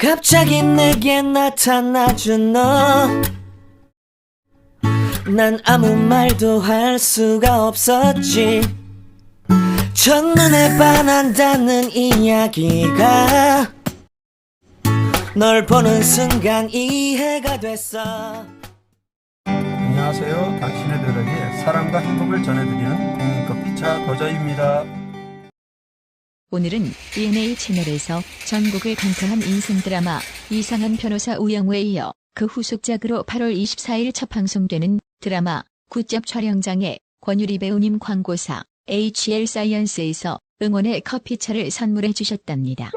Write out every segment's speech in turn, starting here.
갑자기 내게 나타나준 너. 난 아무 말도 할 수가 없었지. 첫눈에 반한다는 이야기가 널 보는 순간 이해가 됐어. 안녕하세요. 당신의들에게 사랑과 행복을 전해드리는 국민커피차 도저입니다. 오늘은 DNA 채널에서 전국을 강타한 인생 드라마 이상한 변호사 우영우에 이어 그 후속작으로 8월 24일 첫 방송되는 드라마 굿잡 촬영장에 권유리 배우님 광고사 HL 사이언스에서 응원의 커피차를 선물해 주셨답니다.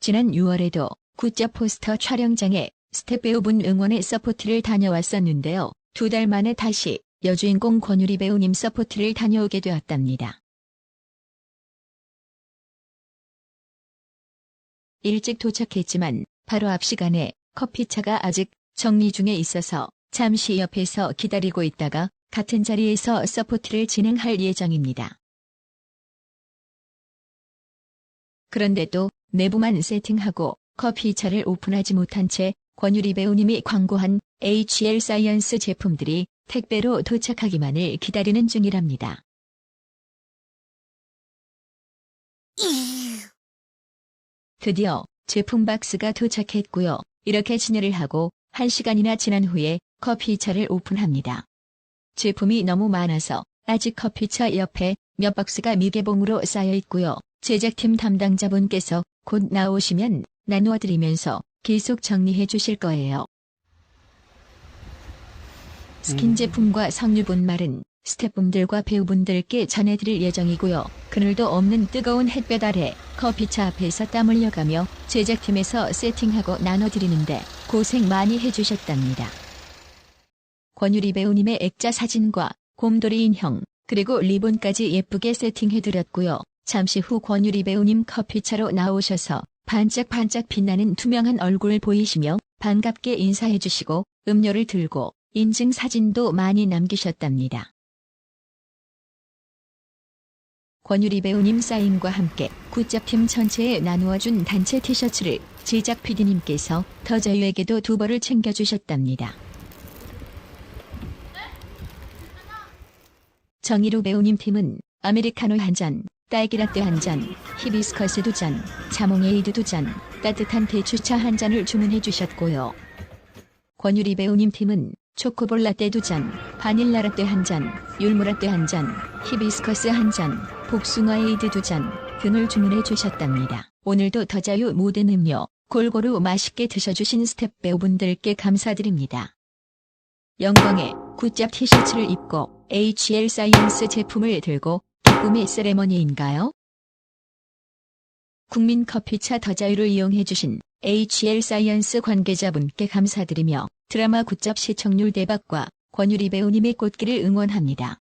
지난 6월에도 굿잡 포스터 촬영장에 스텝 배우분 응원의 서포트를 다녀왔었는데요. 두 달 만에 다시 여주인공 권유리 배우님 서포트를 다녀오게 되었답니다. 일찍 도착했지만 바로 앞 시간에 커피차가 아직 정리 중에 있어서 잠시 옆에서 기다리고 있다가 같은 자리에서 서포트를 진행할 예정입니다. 그런데도 내부만 세팅하고 커피차를 오픈하지 못한 채 권유리 배우님이 광고한 HL 사이언스 제품들이 택배로 도착하기만을 기다리는 중이랍니다. 드디어 제품 박스가 도착했고요. 이렇게 진열을 하고 1시간이나 지난 후에 커피차를 오픈합니다. 제품이 너무 많아서 아직 커피차 옆에 몇 박스가 미개봉으로 쌓여 있고요. 제작팀 담당자분께서 곧 나오시면 나누어 드리면서 계속 정리해 주실 거예요. 스킨 음. 제품과 석유분 말은 스태프분들과 배우분들께 전해드릴 예정이고요. 그늘도 없는 뜨거운 햇볕 아래 커피차 앞에서 땀 흘려가며 제작팀에서 세팅하고 나눠드리는데 고생 많이 해주셨답니다. 권유리 배우님의 액자 사진과 곰돌이 인형, 그리고 리본까지 예쁘게 세팅해드렸고요. 잠시 후 권유리 배우님 커피차로 나오셔서 반짝반짝 빛나는 투명한 얼굴 보이시며 반갑게 인사해 주시고 음료를 들고 인증 사진도 많이 남기셨답니다. 권유리 배우님 사인과 함께 굿잡팀 전체에 나누어준 단체 티셔츠를 제작 PD님께서 더저유에게도 두 벌을 챙겨주셨답니다. 정희로 배우님 팀은 아메리카노 한 잔, 딸기라떼 한 잔, 히비스커스 두 잔, 자몽에이드 두 잔, 따뜻한 대추차 한 잔을 주문해 주셨고요. 권유리 배우님 팀은 초코볼 라떼 두 잔, 바닐라 라떼 한 잔, 율무 라떼 한 잔, 히비스커스 한 잔, 복숭아 에이드 두 잔 등을 주문해 주셨답니다. 오늘도 더자유 모든 음료 골고루 맛있게 드셔주신 스텝 배우분들께 감사드립니다. 영광의 굿잡 티셔츠를 입고 HL 사이언스 제품을 들고 기쁨의 세레머니인가요? 국민 커피차 더자유를 이용해주신 HL 사이언스 관계자분께 감사드리며 드라마 굿잡 시청률 대박과 권유리 배우님의 꽃길을 응원합니다.